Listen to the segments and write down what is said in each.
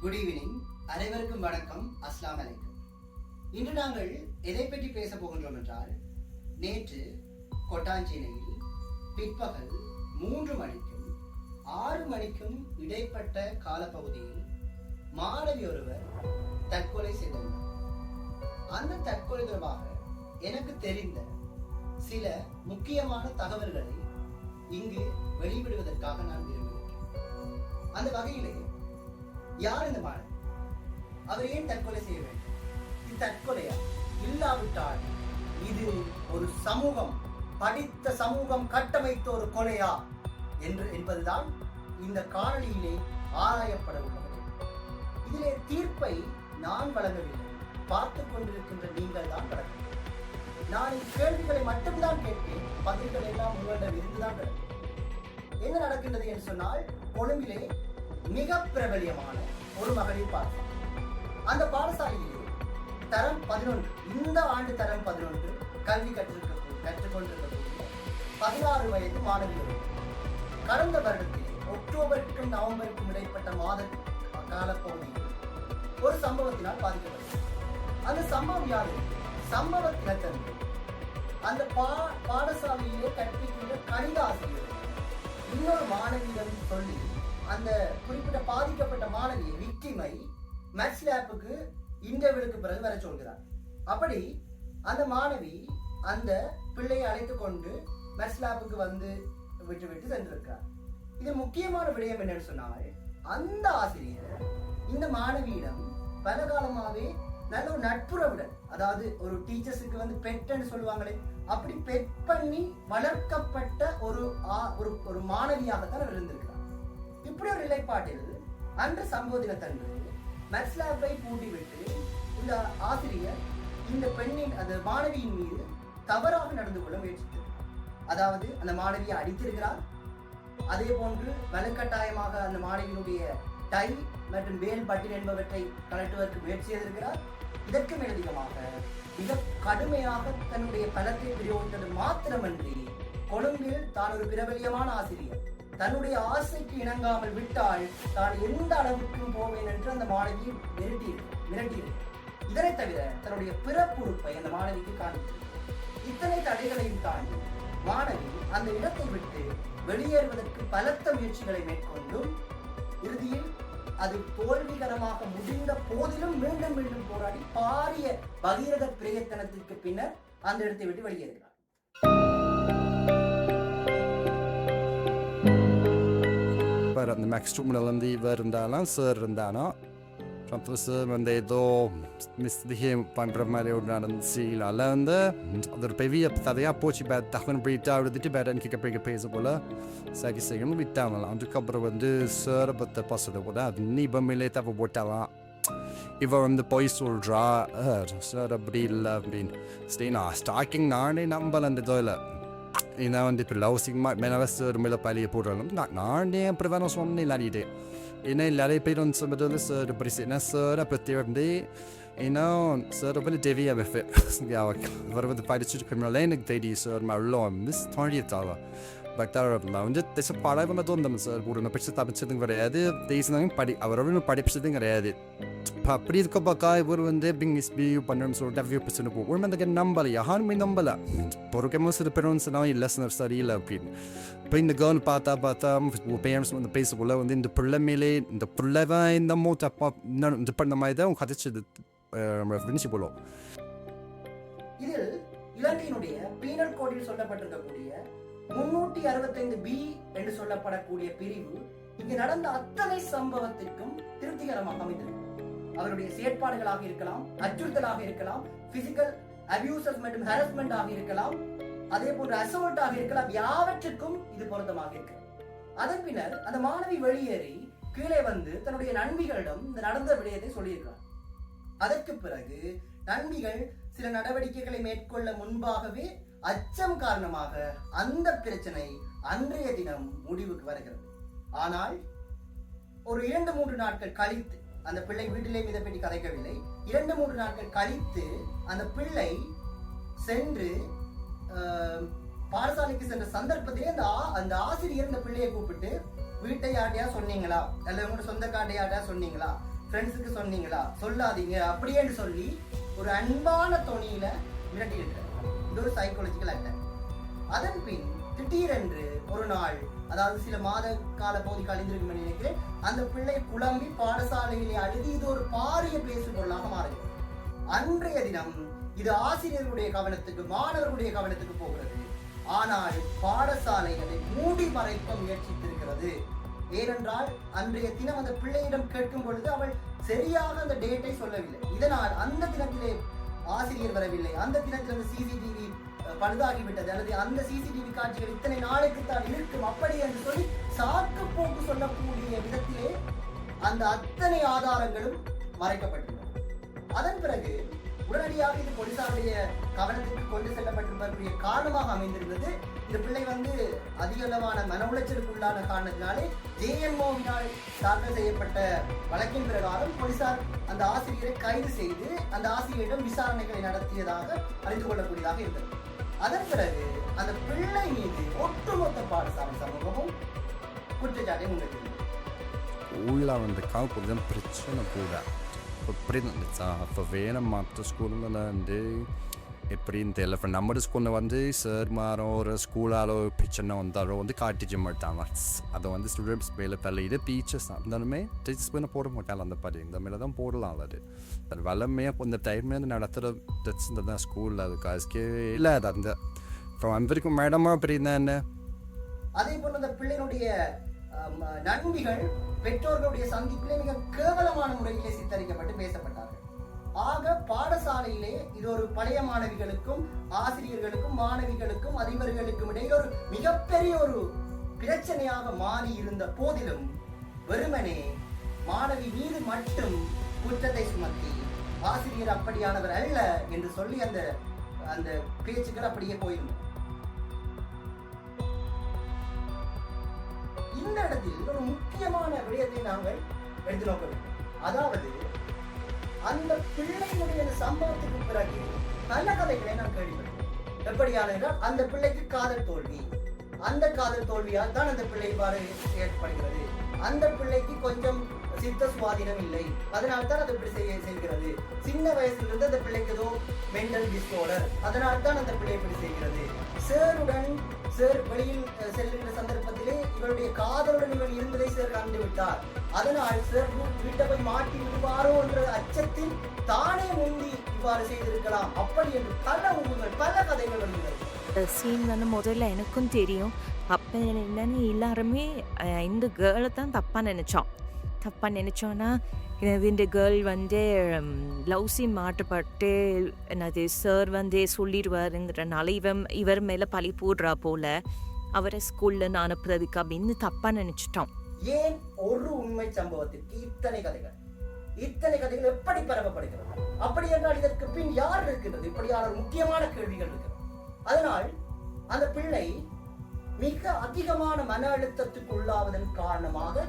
Good evening அனைவருக்கும் வணக்கம். அஸ்லாம் அலைக்கும். இன்று நாங்கள் எதை பற்றி பேச போகின்றோம் என்றால் நேற்று கொட்டாஞ்சேனையில் பிற்பகல் மூன்று மணிக்கும் ஆறு மணிக்கும் இடைப்பட்ட காலப்பகுதியில் மாணவி ஒருவர் தற்கொலை செய்துள்ளார் அந்த தற்கொலை தொடர்பாக எனக்கு தெரிந்த சில முக்கியமான தகவல்களை இங்கு வெளிவிடுவதற்காக நான் விரும்புகிறேன். அந்த வகையிலே யார் இந்த மாணவி அவர் ஏன் தற்கொலை செய்ய வேண்டும்? இது தற்கொலையா இல்லாவிட்டால் இது ஒரு சமூகம் படித்த சமூகம் கட்டமைத்த ஒரு கொலையா? என்று என்பதுதான் இந்த காணொலியிலே ஆராயப்பட உள்ளது. இதிலே தீர்ப்பை நான் வழங்கவில்லை. பார்த்துக் கொண்டிருக்கின்ற நீங்கள் தான் வழங்க நான் கேள்விகளை மட்டும்தான் கேட்பேன். பதில்கள் எல்லாம் உங்களிடம் இருந்துதான் என்ன நடக்கின்றது என்று சொன்னால் கொழும்பிலே மிக பிரபலியமான ஒரு மகளிர் பாடசாலை. அந்த பாடசாலையிலே தரம் பதினொன்று இந்த ஆண்டு தரம் பதினொன்று கல்வி கற்றிருக்க கற்றுக்கொண்டிருக்கக்கூடிய பதினாறு வயது மாணவியர்கள். கடந்த வருடத்தில் அக்டோபருக்கும் நவம்பருக்கும் இடைப்பட்ட மாத காலப்பகுதியில் ஒரு சம்பவத்தினால் பாதிக்கப்பட்டது. அந்த சம்பவம் யாது சம்பவ தினத்தன்று அந்த பா பாடசாலையிலே கற்பிக்கின்ற கணித ஆசிரியர். இன்னொரு மாணவியிடம் சொல்லி அந்த குறிப்பிட்ட பாதிக்கப்பட்ட மாணவி விக்டிமை மேக்ஸ் லேப்புக்கு இன்டர்வியூக்கு பிறகு வர சொல்கிறார். அப்படி அந்த மாணவி அந்த பிள்ளையை அழைத்து கொண்டு மேக்ஸ் லேப்புக்கு வந்து விட்டு விட்டு சென்றிருக்கிறார். இது முக்கியமான விடயம் என்னன்னு சொன்னால் அந்த ஆசிரியர் இந்த மாணவியிடம் பல காலமாகவே நல்ல ஒரு நட்புறவுடன் அதாவது ஒரு டீச்சர்ஸுக்கு வந்து பெட்ன்னு சொல்லுவாங்களே அப்படி பெட் பண்ணி வளர்க்கப்பட்ட ஒரு ஆ- ஒரு ஒரு மாணவியாகத்தான் இருந்திருக்கு இருந்திருக்கிறார் நிலைப்பாட்டில் அன்று சம்பவ தினத்தன்று மெட்ஸ்லாப்பை பூட்டிவிட்டு இந்த ஆசிரியர் இந்த பெண்ணின் அந்த மாணவியின் மீது தவறாக நடந்து கொள்ள முயற்சித்தது அதாவது அந்த மாணவியை அடித்திருக்கிறார். அதே போன்று வலுக்கட்டாயமாக அந்த மாணவியினுடைய டை மற்றும் வேல் பட்டின் என்பவற்றை கலட்டுவதற்கு முயற்சி செய்திருக்கிறார். இதற்கு மேலதிகமாக மிக கடுமையாக தன்னுடைய பலத்தை பிரயோகித்தது மாத்திரமன்றி கொழும்பில் தான் ஒரு பிரபலியமான ஆசிரியர். தன்னுடைய ஆசைக்கு இணங்காமல் விட்டால் தான் எந்த அளவுக்கும் போவேன் என்று அந்த மாணவி மிரட்டி மிரட்டியது. இதனை தவிர தன்னுடைய பிறப்புறுப்பை அந்த மாணவிக்கு காண்பித்தது. இத்தனை தடைகளையும் தாண்டி மாணவி அந்த இடத்தை விட்டு வெளியேறுவதற்கு பலத்த முயற்சிகளை மேற்கொண்டும் இறுதியில் அது தோல்விகரமாக முடிந்த போதிலும் மீண்டும் மீண்டும் போராடி பாரிய பகீரத பிரயத்தனத்திற்கு பின்னர் அந்த இடத்தை விட்டு வெளியேறுகிறார் För att Max Stromland i världen sörrandana. Framför sig men det är då Mr. Him pan pramare udanan sila lande. Adar pe via ptada ya pochi bad tahwan breed out the tibet and kika pega pesa bola. Sagi sayam vi down la under cover வந்து sir but the possible boda ni ba mileta va botala. இவர் இந்த பொய் சொல்றா sir அப்படி இல்லை அப்படின்னு ஸ்டீனா stacking நானே நம்பல அந்த இதில் ஏன்னா வந்து இப்போ லவ்சிங்கமாக மெனவஸ் ஒரு மேலே பழிய போடுறாலும் நான் நானே அப்படி வேணும் சொன்னேன் இல்லாடிட்டு ஏன்னா நிறைய பேர் வந்து சொல்லுறது சார் இப்படி என்ன சார் அப்போ தேர்ந்து ஏன்னா சார் அப்படி டெவியா வெஃபே இவர் வந்து படிச்சுட்டு கிரிமினல் எனக்கு தெரியும் சார் மழை மிஸ் தோழியத்தாவா பக்தாரம்லாம் வந்து தேச பாடாமல் தோந்தம் சார் ஒரு படிச்சு தப்பிச்சதும் கிடையாது தேசினாங்க படி அவரோட படிப்பிச்சதும் கிடையாது இப்போ அப்படி இருக்க பார்க்கா இவர் வந்து பிங் பிங்கிஸ் பியூ பண்ணணும்னு சொல்லிட்டு வியூ பிரச்சனை போகும் ஒரு அந்த நம்பலை யாருமே நம்பலை பொறுக்கமாக சில பேர் சொன்னாங்க இல்லை சார் சரியில்லை அப்படின்னு இப்போ இந்த கேர்ள் பார்த்தா பார்த்தா பேரண்ட்ஸ் வந்து பேசக்குள்ள வந்து இந்த பிள்ளை மேலே இந்த பிள்ளைவன் இந்த மூ தப்பா இன்னும் இது பண்ண மாதிரி தான் கதைச்சது ஃபினிஷ் போலும் இதில் இலங்கையினுடைய பீனல் கோடில் சொல்லப்பட்டிருக்கக்கூடிய முன்னூற்றி அறுபத்தைந்து பி என்று சொல்லப்படக்கூடிய பிரிவு இங்கு நடந்த அத்தனை சம்பவத்திற்கும் திருப்திகரமாக அமைந்திருக்கும். அவருடைய செயற்பாடுகளாக இருக்கலாம் அச்சுறுத்தலாக இருக்கலாம் பிசிக்கல் அபியூசஸ் மற்றும் ஹராஸ்மெண்ட் ஆக இருக்கலாம் அதே போன்று அசோல்ட் ஆக இருக்கலாம் யாவற்றுக்கும் இது பொருத்தமாக இருக்கு. அதன் பின்னர் அந்த மாணவி வெளியேறி கீழே வந்து தன்னுடைய நண்பிகளிடம் இந்த நடந்த விடயத்தை சொல்லியிருக்கிறார். அதற்கு பிறகு நண்பிகள் சில நடவடிக்கைகளை மேற்கொள்ள முன்பாகவே அச்சம் காரணமாக அந்த பிரச்சனை அன்றைய தினம் முடிவுக்கு வருகிறது. ஆனால் ஒரு இரண்டு மூன்று நாட்கள் கழித்து அந்த பிள்ளை வீட்டிலே இதை பற்றி கதைக்கவில்லை. இரண்டு மூன்று நாட்கள் கழித்து அந்த பிள்ளை சென்று பாடசாலைக்கு சென்ற சந்தர்ப்பத்திலே அந்த அந்த ஆசிரியர் இந்த பிள்ளையை கூப்பிட்டு வீட்டை யார்ட்டையா சொன்னீங்களா? அல்ல உங்களோட சொந்த காட்டையாட்டா சொன்னீங்களா? ஃப்ரெண்ட்ஸுக்கு சொன்னீங்களா? சொல்லாதீங்க அப்படியேன்னு சொல்லி ஒரு அன்பான தொனியில மிரட்டி இருக்கிறார் இது ஒரு சைக்காலஜிக்கல் அட்டாக் அதன் பின் திடீரென்று ஒரு நாள் அதாவது சில மாத கால பகுதி கழிந்திருக்கும் நினைக்கிறேன் அந்த பிள்ளை குழம்பி பாடசாலையிலே அழுதி இது ஒரு பாரிய பேசுபொருளாக மாறுகிறது. அன்றைய தினம் இது ஆசிரியர்களுடைய கவனத்துக்கு மாணவர்களுடைய கவனத்துக்கு போகிறது. ஆனால் பாடசாலைகளை மூடி மறைக்க முயற்சித்திருக்கிறது. ஏனென்றால் அன்றைய தினம் அந்த பிள்ளையிடம் கேட்கும் பொழுது அவள் சரியாக அந்த டேட்டை சொல்லவில்லை. இதனால் அந்த தினத்திலே ஆசிரியர் வரவில்லை. அந்த தினத்தில் அந்த சிசிடிவி பழுதாகிவிட்டது. அல்லது அந்த சிசிடிவி காட்சிகள் இத்தனை நாளைக்கு தான் இருக்கும். அப்படி என்று சொல்லி சாக்கு போக்கு சொல்லக்கூடிய விதத்திலே அந்த அத்தனை ஆதாரங்களும் மறைக்கப்பட்டுள்ளன. அதன் பிறகு உடனடியாக இது போலீசாருடைய கவனத்திற்கு கொண்டு செல்லப்பட்டிருப்பதற்குரிய காரணமாக அமைந்திருந்தது இந்த பிள்ளை வந்து அதிக அளவான மன உளைச்சலுக்கு உள்ளான காரணத்தினாலே ஜேஎம்ஓவினால் தாக்கல் செய்யப்பட்ட வழக்கின் பிரகாரம் போலீசார் அந்த ஆசிரியரை கைது செய்து அந்த ஆசிரியரிடம் விசாரணைகளை நடத்தியதாக அறிந்து கொள்ளக்கூடியதாக இருந்தது. அதன் பிறகு அந்த பிள்ளை மீது ஒட்டுமொத்த பாடசாலை சமூகமும் குற்றச்சாட்டை முன்வைத்தது ஸ்கூலில் வந்து கொஞ்சம் பிரச்சனை கூட. இப்போ புரியுது இப்போ வேணும் மற்ற matteskolan வந்து எப்படின்னு தெரியல இப்போ நம்ம ஸ்கூலில் வந்து சார் மாறும் ஒரு ஸ்கூலால் ஒரு பிரச்சனை வந்தாலும் வந்து காட்டிச்சு மாட்டாங்க. அதை வந்து ஸ்டூடெண்ட்ஸ் மேலே தள்ளிட்டு டீச்சர்ஸ் இருந்தாலுமே டீச்சர்ஸ் மேலே போட மாட்டாங்க அந்த மாதிரி. இந்த மேலே தான் போடலாம் அது. அது வளமையாக இந்த டைம்ல வந்து நடத்துகிற டச் இந்த தான் ஸ்கூலில் அது காசுக்கே இல்லை அது அந்த இப்போ வந்திருக்கும் மேடமா அப்படி இருந்தா என்ன? அதே போல அந்த பிள்ளையினுடைய நன்மைகள் பெற்றோர்களுடைய சந்திப்பிலே மிக கேவலமான முறையிலே சித்தரிக்கப்பட்டு பேசப்பட்டார்கள். ஆக பாடசாலையிலே இது ஒரு பழைய மாணவிகளுக்கும் ஆசிரியர்களுக்கும் மாணவிகளுக்கும் அதிபர்களுக்கும் இடையே ஒரு மிகப்பெரிய ஒரு பிரச்சனையாக மாறி இருந்த போதிலும் வெறுமனே மாணவி மீது மட்டும் குற்றத்தை சுமத்தி ஆசிரியர் அப்படியானவர் அல்ல என்று சொல்லி அந்த அந்த பேச்சுக்கள் அப்படியே போயிருந்தோம் இந்த இடத்தில் ஒரு முக்கியமான விடயத்தை நாங்கள் எடுத்து நோக்க வேண்டும். அதாவது அந்த பிள்ளையினுடைய அந்த சம்பவத்துக்கு பிறகு நல்ல கதைகளை நான் கேள்விப்பட்டேன். எப்படியான என்றால் அந்த பிள்ளைக்கு காதல் தோல்வி. அந்த காதல் தோல்வியால் தான் அந்த பிள்ளை இவ்வாறு ஏற்படுகிறது. அந்த பிள்ளைக்கு கொஞ்சம் சித்த சுவாதீனம் இல்லை. அதனால தான் அது இப்படி செய்ய செய்கிறது. சின்ன வயசுல இருந்து அந்த பிள்ளைக்கு ஏதோ மென்டல் டிஸ்ஆர்டர் அதனால தான் அந்த பிள்ளை இப்படி செய்கிறது. சேருடன் சேர் வெளியில் செல்கிற செல்லுகிற சந்தர்ப்பத்திலே இவருடைய காதலுடன் இவர் இருந்ததை சேர் கண்டு விட்டார். அதனால் சேர் வீட்டை போய் மாட்டி விடுவாரோ என்ற அச்சத்தில் தானே முந்தி இவ்வாறு செய்திருக்கலாம். அப்படி என்று பல உங்கள் பல கதைகள் வருகிறது சீன் வந்து முதல்ல எனக்கும் தெரியும். அப்போ என்னன்னு எல்லாருமே அஹ், இந்த கேர்ளை தான் தப்பாக நினச்சோம். தப்பாக நினச்சோன்னா எனது இந்த கேர்ள் வந்து லவ் சீன் மாட்டப்பட்டு எனது சார் வந்து சொல்லிடுவாருங்கிறனால இவன் இவர் மேலே பழி போடுறா போல அவரை ஸ்கூல்ல அனுப்புறதுக்கு அப்படின்னு தப்பாக நினச்சிட்டோம். ஏன் ஒரு உண்மை சம்பவத்திற்கு இத்தனை கதைகள்? இத்தனை கதைகள் எப்படி பரப்பப்படுகிறது அப்படி என்றால் இதற்கு பின் யார் இருக்கிறது இப்படியான ஒரு முக்கியமான கேள்விகள் இருக்கிறது. அதனால் அந்த பிள்ளை மிக அதிகமான மன அழுத்தத்துக்கு உள்ளாவதன் காரணமாக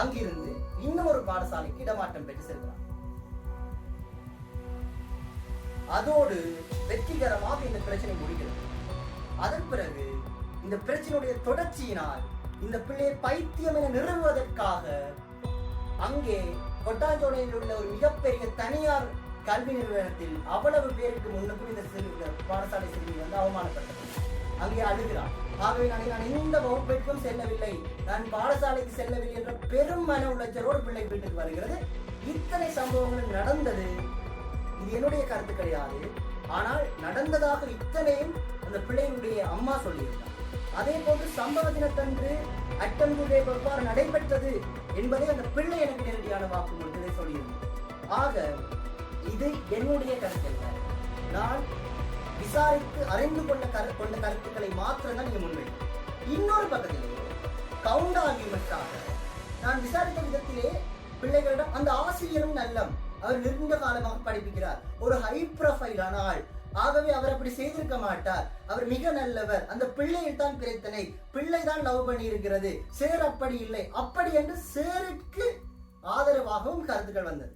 அங்கிருந்து இன்னும் ஒரு பாடசாலைக்கு இடமாற்றம் பெற்று செல்கிறார். அதோடு வெற்றிகரமாக இந்த பிரச்சனை முடிகிறது. அதன் பிறகு இந்த பிரச்சனையுடைய தொடர்ச்சியினால் இந்த பிள்ளையை பைத்தியம் என நிறுவுவதற்காக அங்கே கொட்டாஞ்சோடையில் உள்ள ஒரு மிகப்பெரிய தனியார் கல்வி நிறுவனத்தில் அவ்வளவு பேருக்கு முன்னுக்கும் இந்த சிறு பாடசாலை செல்வி வந்து அவமானப்பட்டது அங்கே அழுகிறார். ஆகவே நான் நான் இந்த வகுப்பிற்கும் செல்லவில்லை. நான் பாடசாலைக்கு செல்லவில்லை என்ற பெரும் மன உளைச்சலோடு பிள்ளை வீட்டுக்கு வருகிறது. இத்தனை சம்பவங்கள் நடந்தது. இது என்னுடைய கருத்து கிடையாது. ஆனால் நடந்ததாக இத்தனையும் அந்த பிள்ளையினுடைய அம்மா சொல்லியிருந்தார். அதே போன்று சம்பவ தினத்தன்று அட்டம்புடைய எவ்வாறு நடைபெற்றது என்பதை அந்த பிள்ளை எனக்கு நேரடியான வாக்குமூலத்திலே சொல்லியிருந்தார். ஆக இது என்னுடைய கருத்து நான் விசாரித்து அறிந்து கொண்ட கரு கொண்ட கருத்துக்களை மாத்திரம் தான் நீங்க முன்வைக்கும் இன்னொரு பக்கத்திலே கவுண்ட் ஆர்கியூமெண்ட்டாக நான் விசாரித்த விதத்திலே பிள்ளைகளிடம் அந்த ஆசிரியரும் நல்லம். அவர் நீண்ட காலமாக படிப்பிக்கிறார். ஒரு ஹை ப்ரொஃபைலான ஆள். ஆகவே அவர் அப்படி செய்திருக்க மாட்டார். அவர் மிக நல்லவர். அந்த பிள்ளையில் தான் பிரச்சனை. பிள்ளை தான் லவ் பண்ணி இருக்கிறது சேர் அப்படி இல்லை. அப்படி என்று சேருக்கு ஆதரவாகவும் கருத்துக்கள் வந்தது.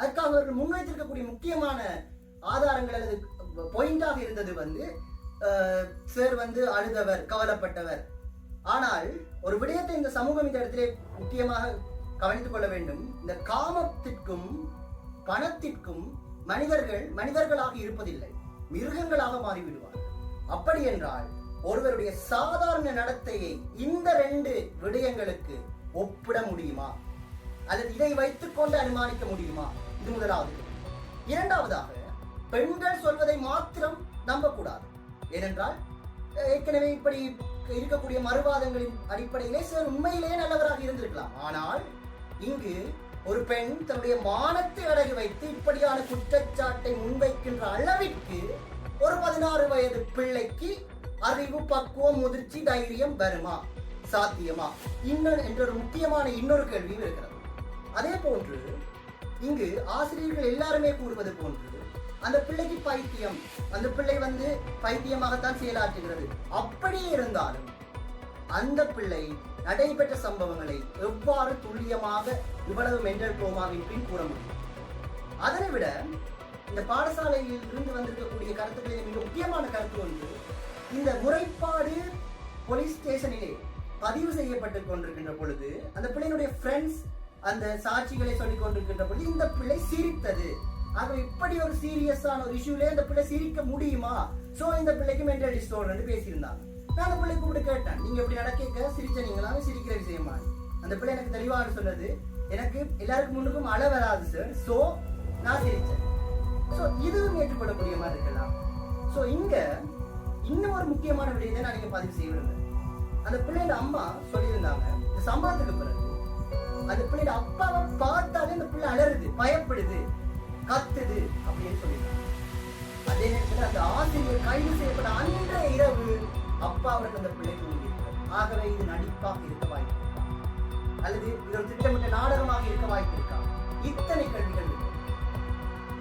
அதுக்காக அவர்கள் முன்வைத்திருக்கக்கூடிய முக்கியமான ஆதாரங்கள் அல்லது பாயிண்டாக இருந்தது வந்து சார் வந்து அழுதவர் கவலைப்பட்டவர். ஆனால் ஒரு விடயத்தை இந்த சமூகம் இந்த இடத்திலே முக்கியமாக கவனித்துக் கொள்ள வேண்டும். இந்த காமத்திற்கும் பணத்திற்கும் மனிதர்கள் மனிதர்களாக இருப்பதில்லை. மிருகங்களாக மாறிவிடுவார் அப்படி என்றால் ஒருவருடைய சாதாரண நடத்தையை இந்த ரெண்டு விடயங்களுக்கு ஒப்பிட முடியுமா? அல்லது இதை வைத்துக் கொண்டு அனுமானிக்க முடியுமா? இது முதலாவது. இரண்டாவதாக பெண்கள் சொல்வதை மாத்திரம் நம்பக்கூடாது. ஏனென்றால் ஏற்கனவே இப்படி இருக்கக்கூடிய மறுவாதங்களின் அடிப்படையிலே சிலர் உண்மையிலேயே நல்லவராக இருந்திருக்கலாம். ஆனால் இங்கு ஒரு பெண் தன்னுடைய மானத்தை அடகு வைத்து இப்படியான குற்றச்சாட்டை முன்வைக்கின்ற அளவிற்கு ஒரு பதினாறு வயது பிள்ளைக்கு அறிவு பக்குவம் முதிர்ச்சி தைரியம் வருமா? சாத்தியமா? இன்னொரு என்ற ஒரு முக்கியமான இன்னொரு கேள்வியும் இருக்கிறது. அதே போன்று இங்கு ஆசிரியர்கள் எல்லாருமே கூறுவது போன்று அந்த பிள்ளைக்கு பைத்தியம். அந்த பிள்ளை வந்து பைத்தியமாகத்தான் செயலாற்றுகிறது. அப்படியே இருந்தாலும் அந்த பிள்ளை நடைபெற்ற சம்பவங்களை எவ்வாறு துல்லியமாக இவ்வளவு மென்டல் ட்ரோமாவின் பின் கூற முடியும்? அதனை விட இந்த பாடசாலையில் இருந்து வந்திருக்கக்கூடிய கருத்துக்களில் மிக முக்கியமான கருத்து ஒன்று இந்த முறைப்பாடு போலீஸ் ஸ்டேஷனிலே பதிவு செய்யப்பட்டு கொண்டிருக்கின்ற பொழுது அந்த பிள்ளையினுடைய ஃப்ரெண்ட்ஸ் அந்த சாட்சிகளை சொல்லிக் கொண்டிருக்கின்ற பொழுது இந்த பிள்ளை சிரித்தது. ஆக இப்படி ஒரு சீரியஸான ஒரு இஷ்யூலே இந்த பிள்ளை சிரிக்க முடியுமா? சோ இந்த பிள்ளைக்கு மென்டல் டிஸ்டோர்னு பேசியிருந்தாங்க. நான் அந்த பிள்ளை கூப்பிட்டு கேட்டேன். நீங்க இப்படி நடக்க சிரிச்ச நீங்களாம் சிரிக்கிற விஷயமா அந்த பிள்ளை எனக்கு தெளிவாக சொன்னது எனக்கு எல்லாருக்கும் முன்னுக்கும் அள வராது சார் சோ நான் சிரிச்சேன். சோ இதுவும் ஏற்றுக்கொள்ளக்கூடிய மாதிரி இருக்கலாம். சோ இங்க இன்னும் ஒரு முக்கியமான விடயத்தை நான் நீங்க பதிவு செய்ய விரும்புறேன். அந்த பிள்ளையோட அம்மா சொல்லியிருந்தாங்க இந்த சம்பவத்துக்கு பிறகு. அந்த பிள்ளையோட அப்பாவை பார்த்தாலே அந்த பிள்ளை அலறுது பயப்படுது. கத்துது அப்படின்னு சொல்லியிருக்காங்க. அதே நேரத்தில் அந்த ஆசிரியர் கைது செய்யப்பட்ட அன்றைய இரவு அப்பா அவருக்கு அந்த பிள்ளை தூங்கியிருக்கிறார் ஆகவே இது நடிப்பாக இருக்க வாய்ப்பு அல்லது இது ஒரு திட்டமிட்ட நாடகமாக இருக்க வாய்ப்பு இருக்கா இத்தனை கேள்விகள்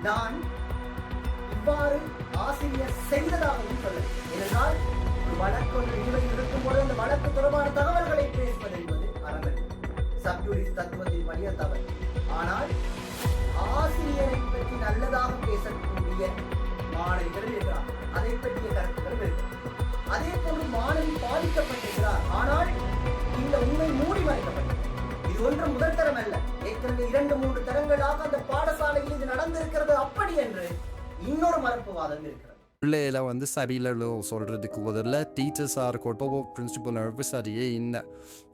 நான் இவ்வாறு ஆசிரியர் செய்ததாகவும் சொல்ல ஏனென்றால் ஒரு வழக்கு ஒன்று நிலுவையில் இருக்கும்போது அந்த வழக்கு தொடர்பான தகவல்களை பேசுவது என்பது அறங்கள் சப்யூரிஸ் தத்துவத்தின் வழிய தவறு. ஆனால் ஆசிரியரை பற்றி நல்லதாக பேசக்கூடிய மாணவிகள் இருக்கிறார். அதை பற்றிய கருத்துக்கள் இருக்கு அதே போன்று மாணவி பாதிக்கப்பட்டிருக்கிறார். ஆனால் இந்த உண்மை மூடி மறைக்கப்பட்டது. இது ஒன்று முதல் தரம் அல்ல. ஏற்கனவே இரண்டு மூன்று தரங்களாக அந்த பாடசாலையில் இது நடந்திருக்கிறது அப்படி என்று இன்னொரு மறுப்புவாதம் இருக்கிறது. பிள்ளையில வந்து சரியில்லை சொல்கிறதுக்கு முதல்ல டீச்சர்ஸாக இருக்கட்டும் பிரின்சிபல் சரியே இல்லை.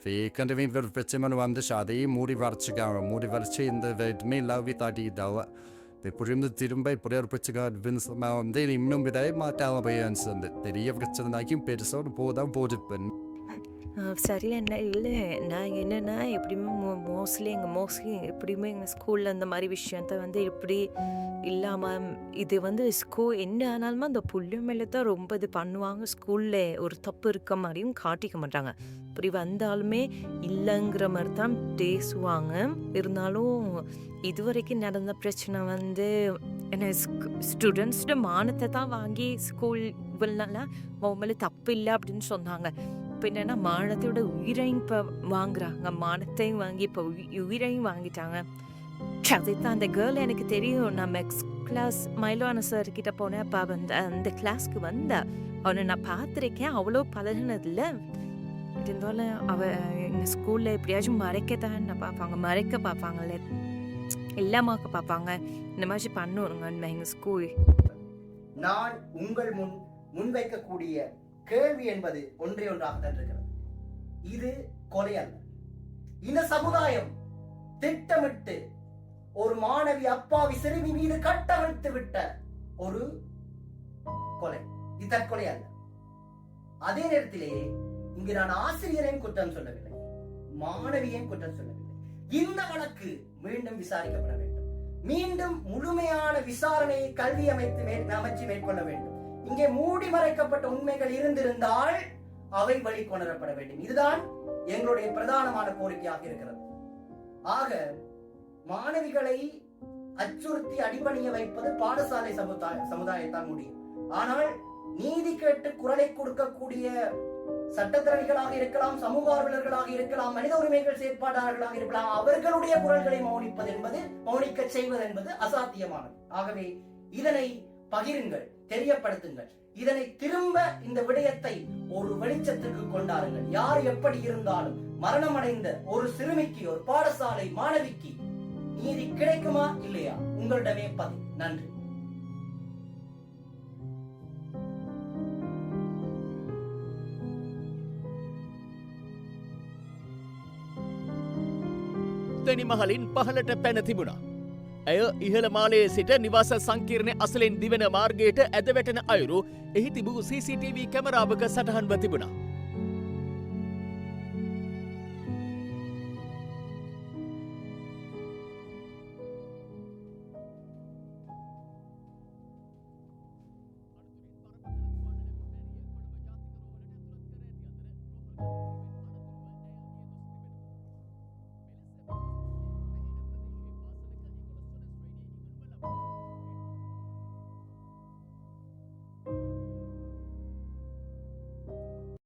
ஏற்கனவே இவர் பிரச்சனை வந்துச்சு. அதையும் மூடி வரைச்சிக்காங்க. மூடி வரைச்சி இந்த எதுவுமே லவ் தாட்டிக்கிட்டாவ இப்படி இருந்து திரும்ப இப்படி ஒரு பிரச்சனை வின்சமா வந்து இன்னும் விட மாட்டாம பையன்ஸ் வந்து பெரிய பிரச்சனைக்கும் பெருசாக போதான் போட்டுப்பேன் சரி என்ன இல்லை. நான் என்னென்னா எப்படியுமே மோ மோஸ்ட்லி எங்கள் மோஸ்ட்லி எப்படியுமே எங்கள் ஸ்கூலில் அந்த மாதிரி விஷயத்த வந்து எப்படி இல்லாமல் இது வந்து ஸ்கூ என்ன ஆனாலுமே அந்த புள்ளி மேலே தான் ரொம்ப இது பண்ணுவாங்க. ஸ்கூலில் ஒரு தப்பு இருக்க மாதிரியும் காட்டிக்க மாட்டாங்க. இப்படி வந்தாலுமே இல்லைங்கிற மாதிரி தான் பேசுவாங்க. இருந்தாலும் இதுவரைக்கும் நடந்த பிரச்சனை வந்து என்ன ஸ்டூடெண்ட்ஸோட மானத்தை தான் வாங்கி ஸ்கூல் இவ்வளோலாம் உன் மேலே தப்பு இல்லை அப்படின்னு சொன்னாங்க. இப்போ என்னன்னா மானத்தோட உயிரையும் இப்போ வாங்குறாங்க. மானத்தையும் வாங்கி இப்போ உயிரையும் வாங்கிட்டாங்க. அதுதான் அதைத்தான் அந்த கேர்ள் எனக்கு தெரியும். நான் மெக்ஸ் கிளாஸ் மயிலான சார் கிட்ட போனேன். அப்போ அந்த அந்த கிளாஸ்க்கு வந்தா. அவனை நான் பார்த்துருக்கேன். அவ்வளோ பழகினதில்ல இருந்தாலும் அவ எங்கள் ஸ்கூலில் எப்படியாச்சும் மறைக்கத்தான் நான் பார்ப்பாங்க. மறைக்க பார்ப்பாங்கல்ல. எல்லாமாக்க பார்ப்பாங்க. இந்த மாதிரி பண்ணுவாங்க எங்கள் ஸ்கூல் நான் உங்கள் முன் முன்வைக்கக்கூடிய கேள்வி என்பது ஒன்றே ஒன்றாகத்தான் இருக்கிறது. இது கொலை அல்ல. இந்த சமுதாயம் திட்டமிட்டு ஒரு மாணவி அப்பாவி சிறுமி மீது கட்டவிழ்த்து விட்ட ஒரு கொலை. இது தற்கொலை அல்ல. அதே நேரத்திலே இங்கு நான் ஆசிரியரையும் குற்றம் சொல்லவில்லை. மாணவியையும் குற்றம் சொல்லவில்லை. இந்த வழக்கு மீண்டும் விசாரிக்கப்பட வேண்டும். மீண்டும் முழுமையான விசாரணையை கல்வி அமைத்து அமைச்சு மேற்கொள்ள வேண்டும். இங்கே மூடி மறைக்கப்பட்ட உண்மைகள் இருந்திருந்தால் அவை வழி கொணரப்பட வேண்டும். இதுதான் எங்களுடைய பிரதானமான கோரிக்கையாக இருக்கிறது. ஆக மாணவிகளை அச்சுறுத்தி அடிபணிய வைப்பது பாடசாலை சமுதாய சமுதாயத்தான் முடியும். ஆனால் நீதி கேட்டு குரலை கொடுக்கக்கூடிய சட்டத்திறனிகளாக இருக்கலாம் சமூக ஆர்வலர்களாக இருக்கலாம் மனித உரிமைகள் செயற்பாட்டாளர்களாக இருக்கலாம் அவர்களுடைய குரல்களை மௌனிப்பது என்பது மௌனிக்க செய்வது என்பது அசாத்தியமானது. ஆகவே இதனை பகிருங்கள். தெரியப்படுத்துங்கள் இதனை திரும்ப இந்த விடயத்தை ஒரு வெளிச்சத்துக்கு கொண்டாருங்கள் யார் எப்படி இருந்தாலும் மரணமடைந்த ஒரு சிறுமிக்கு ஒரு பாடசாலை மாணவிக்கு நீதி கிடைக்குமா இல்லையா உங்களிடமே பதில் நன்றி තනිමහලින් පහලට පැන තිබුණා. ඇය ඉහළ මාලයේ සිට නිවාස සංකීර්ණය අසලෙන් දිවෙන මාර්ගයට ඇද වැටෙන අයුරු එහි තිබූ CCTV කැමරාවක සටහන්ව තිබුණා.